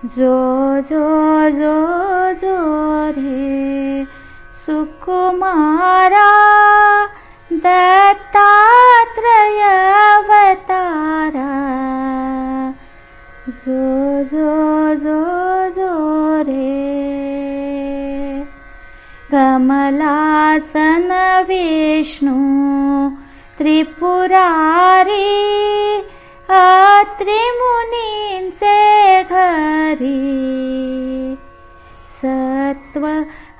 जो जो जो जो रे सुकुमारा दत्तात्रयवतारा। जो जो जो जो रे कमलासन विष्णु त्रिपुरारी अत्रिमुनींचे घरी सत्व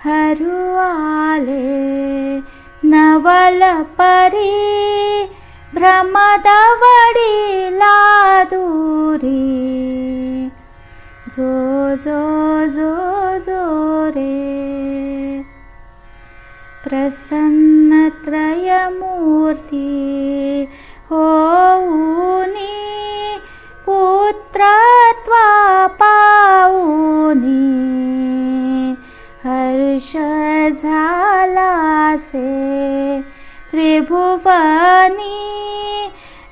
हरुआले नवलपरी भ्रमदवडी लादूरी जो जो जो जो रे। प्रसन्नत्रयमूर्ति होऊनी हर्ष झालासे त्रिभुवनी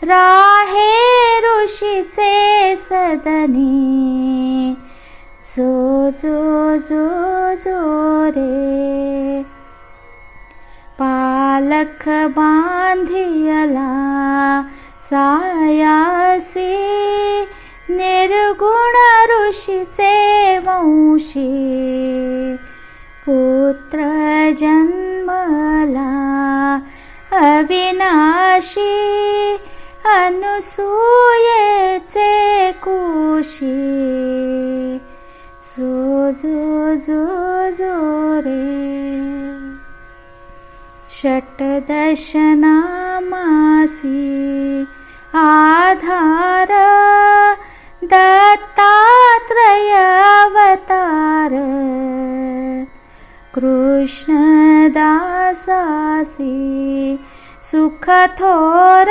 राहे ऋषीचे सदनी. जो जो जो जो रे. पालख बांधियला सायासी निर्गुण ऋषीचे वंशी. जन्मला। अविनाशी जो जो जो जो रे। षट्दशनामासि आधार दत्तात्रयवतार कृष्णदासासि सुखथोर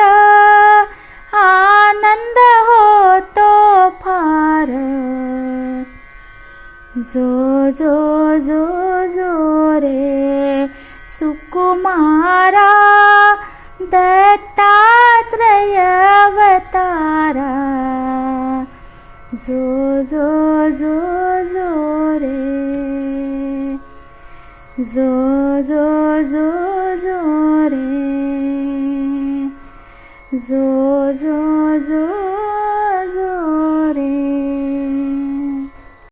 आनंद होतो फार। जो जो जो जो रे सुकुमारा दत्तात्रयवतारा। जो जो जो जो रे जो जो जो जो रे। जो जो जो